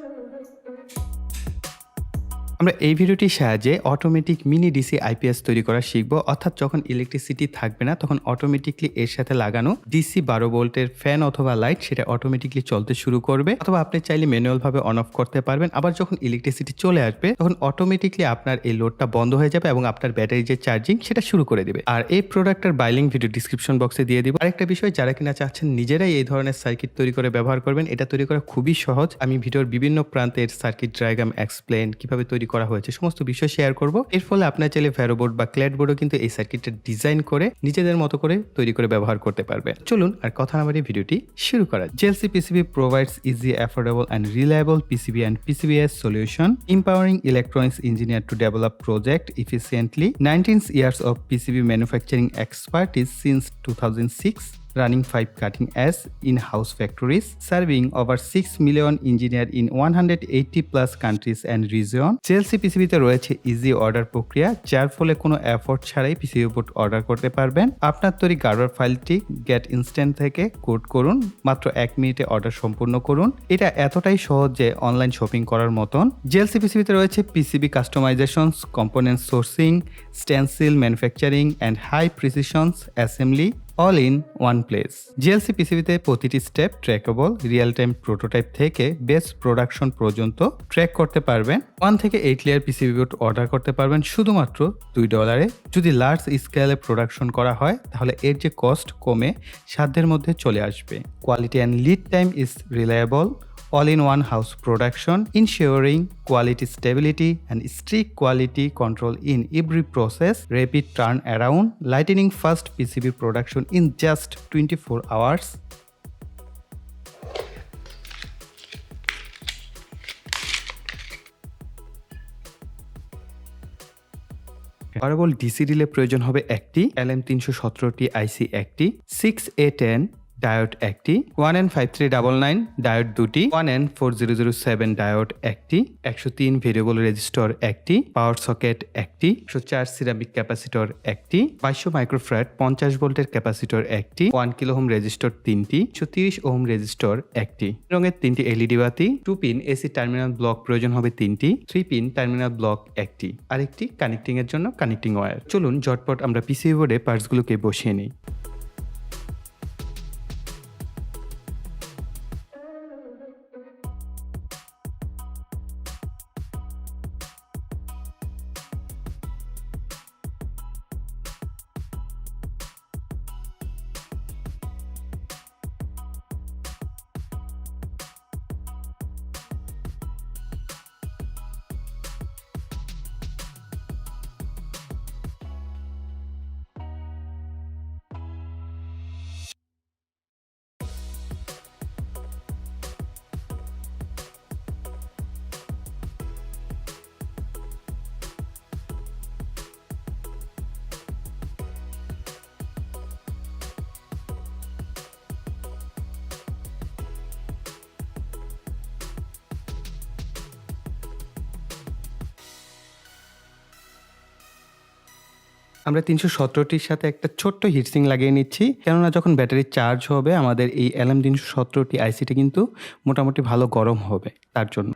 Thank you. আমরা এই ভিডিওটির সাহায্যে অটোমেটিক মিনি ডিসি আইপিএস তৈরি করা শিখব। অর্থাৎ যখন ইলেকট্রিসিটি থাকবে না, তখন অটোমেটিকলি এর সাথে লাগানো ডিসি বারো ভোল্টের ফ্যান অথবা লাইট সেটা অটোমেটিকলি চলতে শুরু করবে। অথবা আপনি চাইলে ম্যানুয়াল ভাবে অন অফ করতে পারবেন। আবার যখন ইলেকট্রিসিটি চলে আসবে, তখন অটোমেটিকলি আপনার এই লোডটা বন্ধ হয়ে যাবে এবং আপনার ব্যাটারি যে চার্জিং সেটা শুরু করে দেবে। আর এই প্রোডাক্টের বাইলিং ভিডিও ডিসক্রিপশন বক্সে দিয়ে দিব। আরেকটা বিষয়, যারা কিনা চাচ্ছেন নিজেরাই এই ধরনের সার্কিট তৈরি করে ব্যবহার করবেন, এটা তৈরি করা খুবই সহজ। আমি ভিডিওর বিভিন্ন প্রান্তের সার্কিট ডায়াগ্রাম এক্সপ্লেন কীভাবে তৈরি করা হয়েছে। সমস্ত বিষয় শেয়ার করব। এর ফলে আপনার চাইলে ভ্যারোবোর্ড বা ক্ল্যাড বোর্ডও কিন্তু এই সার্কিটটা ডিজাইন করে নিজেদের মতো করে তৈরি করে ব্যবহার করতে পারবে। চলুন আর কথা না বাড়িয়ে ভিডিওটি শুরু করা JLC PCB provides easy affordable and reliable PCB and PCBs solution, empowering electronics engineer to develop project efficiently. 19 years of pcb since two thousand 2006 running five cutting edge in-house factories, serving over 6 million engineer in 180 plus countries and region. JLC পিসিবিতে রয়েছে easy order প্রক্রিয়া, যার ফলে কোনো effort ছাড়াই PCB board order করতে পারবেন। আপনার তৈরি গার্ডার ফাইলটি গেট ইনস্ট্যান্ট থেকে কোড করুন, মাত্র এক মিনিটে অর্ডার সম্পূর্ণ করুন। এটা এতটাই সহজ যে অনলাইন শপিং করার মতন। জেলসি পিসিবিতে রয়েছে PCB customisations component sourcing stencil manufacturing and high precisions assembly all in one place JLC পিসিবিতে প্রতিটি step trackable real time prototype থেকে বেস্ট প্রোডাকশন পর্যন্ত ট্র্যাক করতে পারবেন। ওয়ান থেকে eight layer PCB board order করতে পারবেন শুধুমাত্র দুই ডলারে যদি লার্জ স্কেলে প্রোডাকশন করা হয়, তাহলে এর যে কস্ট কমে সাধ্যের মধ্যে চলে আসবে। Quality and lead time is reliable all in one house production ensuring quality stability and strict quality control in every process rapid turn around lightning fast PCB production in just twenty four hours DC relay প্রয়োজন হবে একটি L M তিনশো সতেরোটি IC একটি six A ten diode একটি one N five three double nine diode দুটি one N four zero zero seven diode একটি, একশো তিন ভেরিয়েবল রেজিস্টর একটি, পাওয়ার সকেট একটি, একশো চার সিরামিক ক্যাপাসিটর একটি, বাইশশো মাইক্রোফ্র্যাট পঞ্চাশ ভোল্টের ক্যাপাসিটর একটি, ওয়ান কিলো হোম রেজিস্টর তিনটি, একশো তিরিশ ওহম রেজিস্টর একটি। রঙের তিনটি এলইডি বাতি two pin AC terminal block প্রয়োজন হবে তিনটি থ্রি পিন টার্মিনাল ব্লক একটি। আরেকটি কানেক্টিং এর জন্য কানেক্টিং ওয়্যার চলুন ঝটপট আমরা পিসিবি বোর্ডে পার্টসগুলোকে বসিয়ে নিই। আমরা তিনশো সতেরোটির সাথে একটা ছোট্ট হিটসিং লাগিয়ে নিচ্ছি। কেননা যখন ব্যাটারি চার্জ হবে, আমাদের এই অ্যালাম তিনশো সতেরোটি আইসিটি কিন্তু মোটামুটি ভালো গরম হবে, তার জন্য।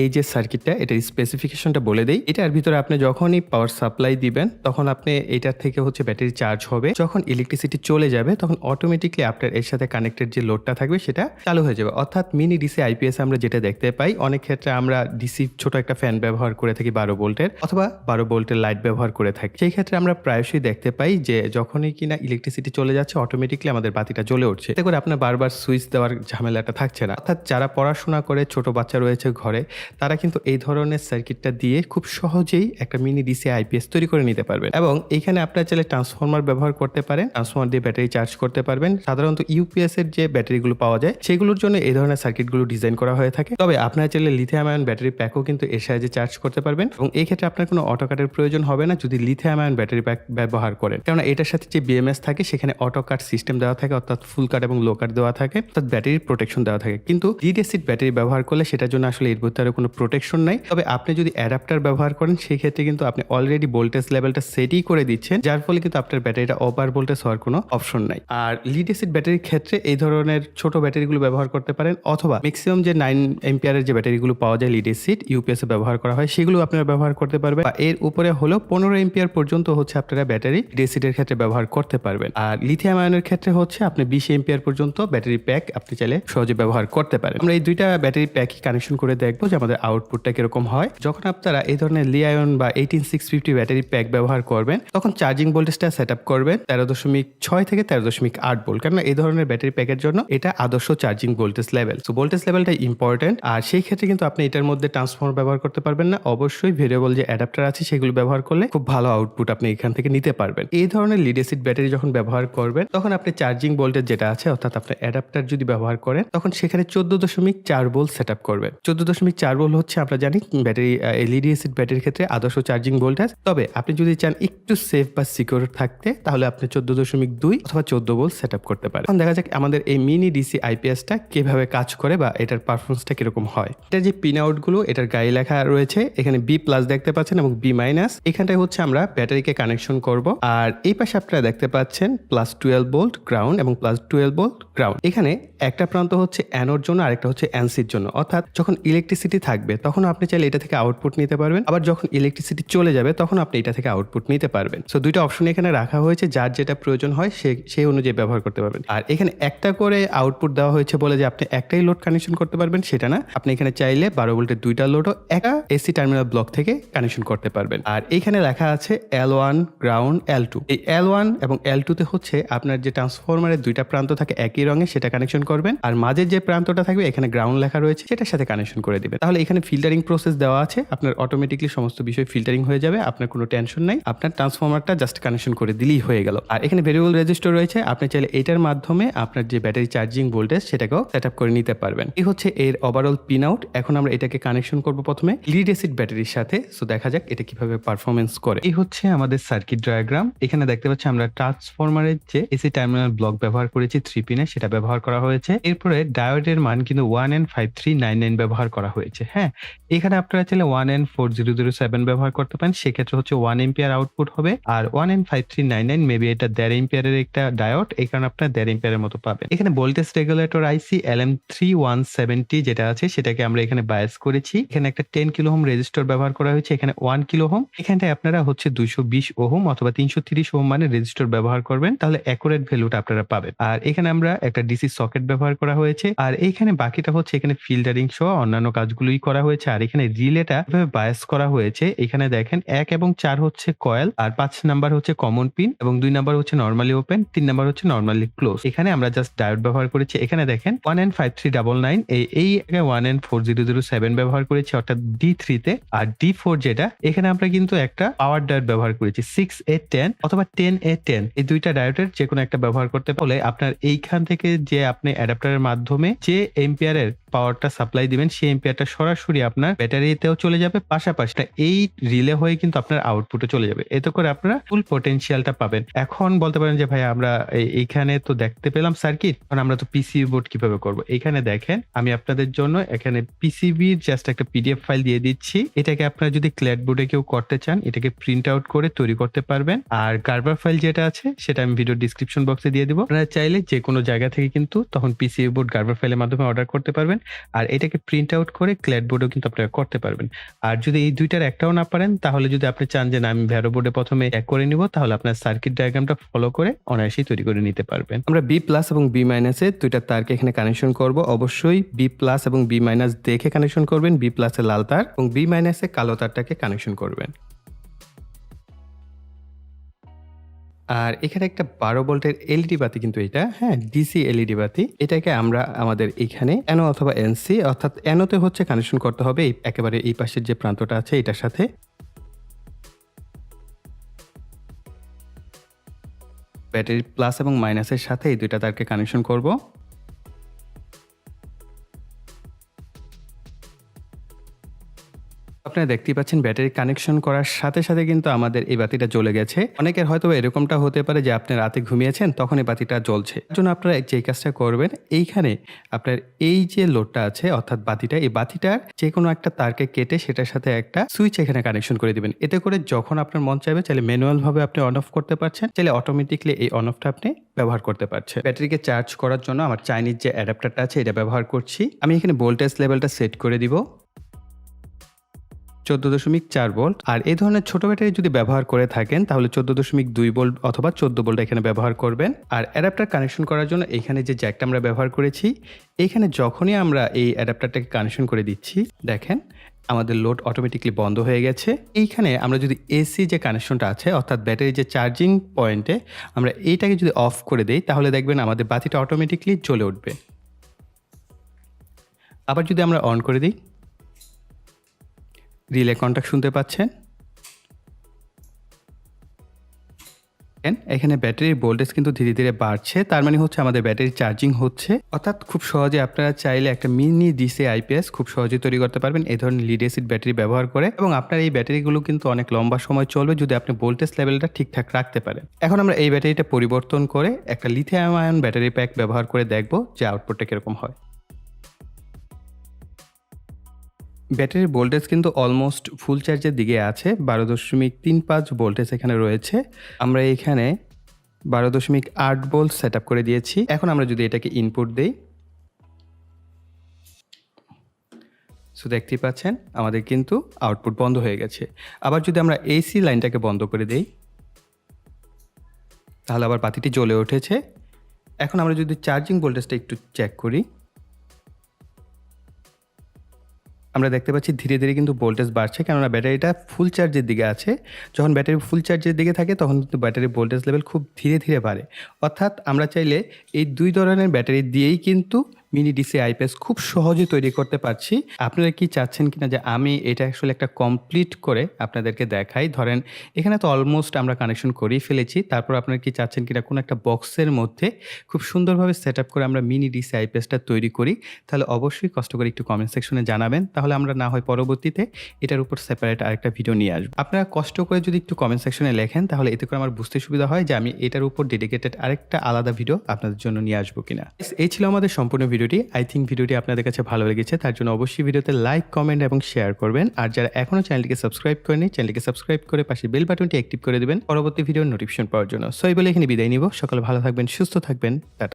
এই যে সার্কিটটা এটার স্পেসিফিকেশনটা বলে দেই, এটার ভিতরে আপনি যখনই পাওয়ার সাপ্লাই দিবেন, তখন আপনি এটার থেকে হচ্ছে ব্যাটারি চার্জ হবে। যখন ইলেকট্রিসিটি চলে যাবে, তখন অটোমেটিকলি আপনার এর সাথে কানেক্টেড যে লোডটা থাকবে, সেটা চালু হয়ে যাবে। অর্থাৎ মিনি ডিসি আইপিএস আমরা যেটা দেখতে পাই, অনেক ক্ষেত্রে আমরা ডিসি ছোট একটা ফ্যান ব্যবহার করে থাকি বারো ভোল্টের, অথবা বারো ভোল্টের লাইট ব্যবহার করে থাকি। সেই ক্ষেত্রে আমরা প্রায়শই দেখতে পাই যে, যখনই কিনা ইলেকট্রিসিটি চলে যাচ্ছে অটোমেটিকলি আমাদের বাতিটা জ্বলে উঠছে। এতে করে আপনার বারবার সুইচ দেওয়ার ঝামেলাটা থাকছে না। অর্থাৎ যারা পড়াশোনা করে, ছোট বাচ্চা রয়েছে ঘরে তারা কিন্তু এই ধরনের সার্কিটটা দিয়ে খুব সহজেই একটা মিনি ডিসি আইপিএস তৈরি করে নিতে পারবেন। এবং এখানে আপনার চাইলে ট্রান্সফর্মার ব্যবহার করতে পারেন ট্রান্সফর্মার দিয়ে ব্যাটারি চার্জ করতে পারবেন। সাধারণত ইউপিএস এর যে ব্যাটারিগুলো পাওয়া যায়, সেগুলোর জন্য এই ধরনের সার্কিটগুলো ডিজাইন করা হয়ে থাকে। তবে আপনার চাইলে লিথিয়াম আয়ন ব্যাটারি প্যাকও কিন্তু এর সাহায্যে চার্জ করতে পারবেন এবং এই ক্ষেত্রে আপনার কোনো অটো কাটের প্রয়োজন হবে না যদি লিথিয়াম আয়ন ব্যাটারি প্যাক ব্যবহার করেন। কেননা এটার সাথে যে বিএমএস থাকে, সেখানে অটো কাট সিস্টেম দেওয়া থাকে, অর্থাৎ ফুল কাট এবং লো কাট দেওয়া থাকে, অর্থাৎ ব্যাটারির প্রোটেকশন দেওয়া থাকে। কিন্তু লিড অ্যাসিড ব্যাটারি ব্যবহার করলে সেটার জন্য আসলে এর কোনো প্রোটেকশন নাই। তবে আপনি যদি অ্যাডাপ্টার ব্যবহার করেন সেই ক্ষেত্রে কিন্তু আপনি অলরেডি ভোল্টেজ লেভেলটা সেটই করে দিচ্ছেন, যার ফলে কিন্তু আপনার ব্যাটারিটা ওভার ভোল্টেজ হওয়ার কোনো অপশন নাই। আর লিড অ্যাসিড ব্যাটারির ক্ষেত্রে এই ধরনের ছোট ব্যাটারিগুলো ব্যবহার করতে পারেন, অথবা ম্যাক্সিমাম যে নাইন এম্পিয়ারের যে ব্যাটারিগুলো পাওয়া যায় লিড অ্যাসিড ইউপিএস এ ব্যবহার করা হয়, সেগুলো আপনারা ব্যবহার করতে পারবেন। বা এর উপরে হলেও পনেরো এম্পিয়ার পর্যন্ত হচ্ছে আপনারা ব্যাটারি লিড অ্যাসিডের ক্ষেত্রে ব্যবহার করতে পারবেন। আর লিথিয়াম আয়নের ক্ষেত্রে হচ্ছে আপনি বিশ এম্পিয়ার পর্যন্ত ব্যাটারি প্যাক আপনি চাইলে সহজে ব্যবহার করতে পারেন। আমরা এই দুইটা ব্যাটারি প্যাকই কানেকশন করে দেখব যে আমাদের আউটপুটটা কীরকম হয়? যখন আপনারা এই ধরনের লিআয়ন বা eighteen six fifty battery pack ব্যবহার করবেন, তখন চার্জিং ভোল্টেজটা সেট আপ করবেন তেরো দশমিক ছয় থেকে তেরো দশমিক আট ভোল্ট কেননা এই ধরনের ব্যাটারি প্যাকের জন্য এটা আদর্শ charging voltage level so voltage লেভেলটা ইম্পর্টেন্ট আর সেই ক্ষেত্রে কিন্তু আপনি এটার মধ্যে ট্রান্সফর্মার ব্যবহার করতে পারবেন না। অবশ্যই ভেরিয়েবল যে অ্যাডাপ্টার আছে, সেগুলো ব্যবহার করলে খুব ভালো আউটপুট আপনি এখান থেকে নিতে পারবেন। এই ধরনের লিড ব্যাটারি যখন ব্যবহার করবেন, তখন আপনি চার্জিং ভোল্টেজ যেটা আছে, অর্থাৎ আপনার অ্যাডাপ্টার যদি ব্যবহার করেন, তখন সেখানে চোদ্দ দশমিক চার ভোল্ট সেট আপ করবেন। চোদ্দ দশমিক চার ভোল্ট হচ্ছে, আমরা জানি ব্যাটারি এলইডি অ্যাসিড ব্যাটারির ক্ষেত্রে আদর্শ চার্জিং ভোল্টেজ তবে আপনি যদি চান একটু সেফ বা সিকিউর থাকতে, তাহলে আপনি চোদ্দ দশমিক দুই অথবা চোদ্দ ভোল্ট সেট আপ করতে পারেন। দেখা যাক আমাদের এই মিনি ডিসি আইপিএসটা কীভাবে কাজ করে বা এটার পারফরমেন্সটা কীরকম হয়। এটা যে পিন আউটগুলো এটার গায়ে লেখা রয়েছে, এখানে বি প্লাস দেখতে পাচ্ছেন এবং বি মাইনাস এখানটায় হচ্ছে আমরা ব্যাটারিকে কানেকশন করব। আর এই পাশে আপনারা দেখতে পাচ্ছেন প্লাস টুয়েলভ ভোল্ট গ্রাউন্ড এবং প্লাস টুয়েলভ ভোল্ট গ্রাউন্ড এখানে একটা প্রান্ত হচ্ছে অ্যানোর জন্য, আরেকটা হচ্ছে অ্যানসির জন্য। অর্থাৎ যখন ইলেকট্রিসিটি থাকবে, তখন আপনি চাইলে এটা থেকে আউটপুট নিতে পারবেন। আবার যখন ইলেকট্রিসিটি চলে যাবে, তখন আপনি এটা থেকে আউটপুট নিতে পারবেন। সো দুইটা অপশন এখানে রাখা হয়েছে, যার যেটা প্রয়োজন হয়, সে সেই অনুযায়ী ব্যবহার করতে পারবেন। আর এখানে একটা করে আউটপুট দেওয়া হয়েছে বলে যে, আপনি একটাই লোড কানেকশন করতে পারবেন, সেটা না। আপনি এখানে চাইলে বারো ভোল্টের দুইটা লোডও একা এসি টার্মিনাল ব্লক থেকে কানেকশন করতে পারবেন। আর এখানে লেখা আছে L one ground L two এই এল ওয়ান এবং এল টুতে হচ্ছে আপনার যে ট্রান্সফরমারের দুইটা প্রান্ত থাকে, একই রঙে সেটা কানেকশন করবেন। আর মাঝের যে প্রান্তটা থাকবে, এখানে গ্রাউন্ড লেখা রয়েছে, সেটার সাথে কানেকশন করে দিবেন। তাহলে এখানে ফিল্টারিং প্রসেস দেওয়া আছে। আপনার অটোমেটিকলি সমস্ত বিষয় ফিল্টারিং হয়ে যাবে, আপনার কোনো টেনশন নাই। আপনার ট্রান্সফরমারটা জাস্ট কানেকশন করে দিলেই হয়ে গেল। আর এখানে ভেরিয়েবল রেজিস্টার রয়েছে, আপনি চাইলে এটার মাধ্যমে আপনার যে ব্যাটারি চার্জিং ভোল্টেজ সেটাকেও সেট করে নিতে পারবেন। এই হচ্ছে এর ওভারঅল পিন আউট এখন আমরা এটাকে কানেকশন করব প্রথমে লিড অ্যাসিড ব্যাটারির সাথে। সো দেখা যাক এটা কীভাবে পারফরমেন্স করে। এই হচ্ছে আমাদের সার্কিট ডায়াগ্রাম এখানে দেখতে পাচ্ছি আমরা ট্রান্সফরমারের যে এসি টার্মিনাল ব্লক ব্যবহার করেছি থ্রি পিনে সেটা ব্যবহার করা হয়েছে। এরপরে ডায়োডের মান কিন্তু one N five three nine nine ব্যবহার করা হয়েছে। হ্যাঁ এখানে আপনারা চাইলে one N four zero zero seven ব্যবহার করতে পারেন। সেক্ষেত্রে হচ্ছে ওয়ান এম্পিয়ার আউটপুট হবে আর one N five three nine nine maybe এটা দেড় এম্পিয়ারের একটা ডায়োড এই কারণে আপনার দেড় এম্পিয়ারের মতো পাবেন। এখানে voltage regulator IC L M three one seventy যেটা আছে, সেটাকে আমরা এখানে বায়াস করেছি। এখানে একটা টেন কিলো হোম রেজিস্টার ব্যবহার করা হয়েছে, এখানে ওয়ান কিলো হোম এখানটায় আপনারা হচ্ছে দুইশো বিশ ওহম অথবা তিনশো তিরিশ ওহম মানে রেজিস্টার ব্যবহার করবেন। তাহলে অ্যাকুরেট ভ্যালুটা আপনারা পাবেন। আর এখানে আমরা একটা ডিসি সকেট ব্যবহার করা হয়েছে। আর এইখানে বাকিটা হচ্ছে এখানে ফিল্টারিং সহ অন্যান্য কাজগুলোই করা হয়েছে। আর এখানে রিলেটা বায়াস করা হয়েছে। এখানে দেখেন এক এবং চার হচ্ছে কয়েল আর পাঁচ নাম্বার হচ্ছে কমন পিন এবং দুই নাম্বার হচ্ছে নর্মালি ওপেন তিন নাম্বার হচ্ছে নর্মালি ক্লোজ এখানে আমরা জাস্ট ডায়োড ব্যবহার করেছি। এখানে দেখেন one N five three double nine এই one N four zero zero seven ব্যবহার করেছি, অর্থাৎ ডি থ্রিতে আর ডি ফোর যেটা, এখানে আমরা কিন্তু একটা পাওয়ার ডায়োড ব্যবহার করেছি সিক্স এ টেন অথবা টেন এ টেন এই দুইটা ডায়োডের যে কোনো একটা ব্যবহার করতে পারলে আপনার এইখান থেকে যে আপনি অ্যাডাপ্টারের মাধ্যমে যে এম্পিয়ারের পাওয়ারটা সাপ্লাই দিবেন, সেই এম্পিয়ারটা সরাসরি আপনার ব্যাটারিতেও চলে যাবে, পাশাপাশি এই রিলে হয়ে কিন্তু আপনার আউটপুটে চলে যাবে। এতে করে আপনারা ফুল পটেনশিয়ালটা পাবেন। এখন বলতে পারেন যে, ভাই, আমরা এইখানে তো দেখতে পেলাম সার্কিট এখন আমরা তো পিসিবি বোর্ড কীভাবে করব? এখানে দেখেন, আমি আপনাদের জন্য এখানে পিসিবির জাস্ট একটা পিডিএফ ফাইল দিয়ে দিচ্ছি। এটাকে আপনারা যদি ক্ল্যাড বোর্ডে কেউ করতে চান, এটাকে প্রিন্ট আউট করে তৈরি করতে পারবেন। আর গার্বার ফাইল যেটা আছে, সেটা আমি ভিডিও ডিসক্রিপশন বক্সে দিয়ে দিব। আপনারা চাইলে যে কোনো জায়গা থেকে কিন্তু তখন পিসিবি বোর্ড গার্বার ফাইলের মাধ্যমে অর্ডার করতে পারবেন। আর এটাকে প্রিন্ট আউট করে ক্ল্যাড বোর্ডেও কিন্তু আপনারা করতে পারবেন। আর যদি এই দুইটার একটাও না পারেন, তাহলে যদি আপনি চান যে না, আমি ভ্যারো বোর্ডে প্রথমে এক করে নিব, তাহলে আপনার সার্কিট ডায়াগ্রামটা ফলো করে অনায়াসেই তৈরি করে নিতে পারবেন। আমরা বি প্লাস এবং বি মাইনাসে দুইটা তারকে এখানে কানেকশন করব। অবশ্যই বি প্লাস এবং বি মাইনাস দেখে কানেকশন করবেন। বি প্লাসে লাল তার এবং বি মাইনাসে কালো তারটাকে কানেকশন করবেন। আর এখানে একটা বারো ভোল্টের এলইডি বাতি কিন্তু এটা হ্যাঁ ডিসি এলইডি বাতি। এটাকে আমরা আমাদের এখানে এনো অথবা এনসি অর্থাৎ এনোতে হচ্ছে কানেকশন করতে হবে একেবারে এই পাশের যে প্রান্তটা আছে এটার সাথে। ব্যাটারি প্লাস এবং মাইনাসের সাথে এই দুইটা তারকে কানেকশন করব। আপনারা দেখতেই পাচ্ছেন ব্যাটারি কানেকশন করার সাথে সাথে কিন্তু আমাদের এই বাতিটা জ্বলে গেছে। অনেকের হয়তো এরকমটা হতে পারে যে আপনি রাতে ঘুমিয়েছেন, তখন এই বাতিটা জ্বলছে। তার জন্য আপনারা যে কাজটা করবেন, এইখানে আপনার এই যে লোডটা আছে, অর্থাৎ বাতিটা, এই বাতিটার যে কোনো একটা তারকে কেটে সেটার সাথে একটা সুইচ এখানে কানেকশন করে দিবেন। এতে করে যখন আপনার মন চাইবে, চাইলে ম্যানুয়াল ভাবে আপনি অন অফ করতে পারছেন, চাইলে অটোমেটিকলি এই অন অফটা আপনি ব্যবহার করতে পারছেন। ব্যাটারিকে চার্জ করার জন্য আমার চাইনিজ যে অ্যাডাপ্টারটা আছে, এটা ব্যবহার করছি। আমি এখানে ভোল্টেজ লেভেলটা সেট করে দিব। চোদ্দ দশমিক চার ভোল্ট। আর এই ধরনের ছোট ব্যাটারি যদি ব্যবহার করে থাকেন, তাহলে চোদ্দ দশমিক দুই ভোল্ট অথবা চোদ্দ ভোল্ট এখানে ব্যবহার করবেন। আর অ্যাডাপ্টার কানেকশন করার জন্য এখানে যে জ্যাকটা আমরা ব্যবহার করেছি, এখানে যখনই আমরা এই অ্যাডাপ্টারটাকে কানেকশন করে দিচ্ছি, দেখেন আমাদের লোড অটোমেটিকলি বন্ধ হয়ে গেছে। এইখানে আমরা যদি এসি যে কানেকশনটা আছে, অর্থাৎ ব্যাটারির যে চার্জিং পয়েন্টে আমরা এইটাকে যদি অফ করে দিই, তাহলে দেখবেন আমাদের বাতিটা অটোমেটিকলি জ্বলে উঠবে। আবার যদি আমরা অন করে দিই রিলে কন্ট্যাক্ট শুনতে পাচ্ছেন? এখানে ব্যাটারির ভোল্টেজ কিন্তু ধীরে ধীরে বাড়ছে, তার মানে হচ্ছে আমাদের ব্যাটারি চার্জিং হচ্ছে। অর্থাৎ খুব সহজে আপনারা চাইলে একটা মিনি ডিসি আইপিএস খুব সহজে তৈরি করতে পারবেন, এই ধরনের লিড ব্যাটারি ব্যবহার করে। এবং আপনার এই ব্যাটারিগুলো কিন্তু অনেক লম্বা সময় চলবে যদি আপনি ভোল্টেজ লেভেলটা ঠিকঠাক রাখতে পারেন। এখন আমরা এই ব্যাটারিটা পরিবর্তন করে একটা লিথিয়াম আয়ন ব্যাটারি প্যাক ব্যবহার করে দেখব যে আউটপুটটা কীরকম হয়। ব্যাটারির ভোল্টেজ কিন্তু অলমোস্ট ফুল চার্জের দিকে আছে, বারো দশমিক তিন পাঁচ ভোল্টেজ এখানে রয়েছে। আমরা এখানে বারো দশমিক আট ভোল্ট সেট করে দিয়েছি। এখন আমরা যদি এটাকে ইনপুট দিই। সো দেখতেই পাচ্ছেন, আমাদের কিন্তু আউটপুট বন্ধ হয়ে গেছে। আবার যদি আমরা এসি লাইনটাকে বন্ধ করে দিই, তাহলে আবার বাতিটি জ্বলে উঠেছে। এখন আমরা যদি চার্জিং ভোল্টেজটা একটু চেক করি। আমরা দেখতে পাচ্ছি ধীরে ধীরে কিন্তু ভোল্টেজ বাড়ছে, কেননা ব্যাটারিটা ফুল চার্জের দিকে আছে। যখন ব্যাটারি ফুল চার্জের দিকে থাকে, তখন কিন্তু ব্যাটারি ভোল্টেজ লেভেল খুব ধীরে ধীরে বাড়ে। অর্থাৎ আমরা চাইলে এই দুই ধরনের ব্যাটারি দিয়েই কিন্তু মিনি ডিসি আইপিএস খুব সহজে তৈরি করতে পারছি। আপনারা কি চাচ্ছেন কিনা যে আমি এটা আসলে একটা কমপ্লিট করে আপনাদেরকে দেখাই? ধরেন, এখানে তো অলমোস্ট আমরা কানেকশন করেই ফেলেছি। তারপর আপনারা কি চাচ্ছেন কিনা কোনো একটা বক্সের মধ্যে খুব সুন্দরভাবে সেট আপ করে আমরা মিনি ডিসি আইপিএসটা তৈরি করি? তাহলে অবশ্যই কষ্ট করে একটু কমেন্ট সেকশনে জানাবেন। তাহলে আমরা না হয় পরবর্তীতে এটার উপর সেপারেট আরেকটা ভিডিও নিয়ে আসব। আপনারা কষ্ট করে যদি একটু কমেন্ট সেকশনে লেখেন, তাহলে এতে করে আমার বুঝতে সুবিধা হয় যে আমি এটার উপর ডেডিকেটেড আরেকটা আলাদা ভিডিও আপনাদের জন্য নিয়ে আসব কিনা। এই ছিল আমাদের সম্পূর্ণ ভিডিওটি আই থিঙ্ক ভিডিওটি আপনাদের কাছে ভালো লেগেছে, তার জন্য অবশ্যই ভিডিওতে লাইক কমেন্ট এবং শেয়ার করবেন। আর যারা এখনও চ্যানেলটিকে সাবস্ক্রাইব করেনি চ্যানেলটিকে সাবস্ক্রাইব করে পাশে বেল বাটনটি অ্যাক্টিভ করে দেবেন। পরবর্তী ভিডিওর নোটিফিকেশন পাওয়ার জন্য। সো এই বলে এখানে বিদায় নিব। সকালে ভালো থাকবেন, সুস্থ থাকবেন। টাটা।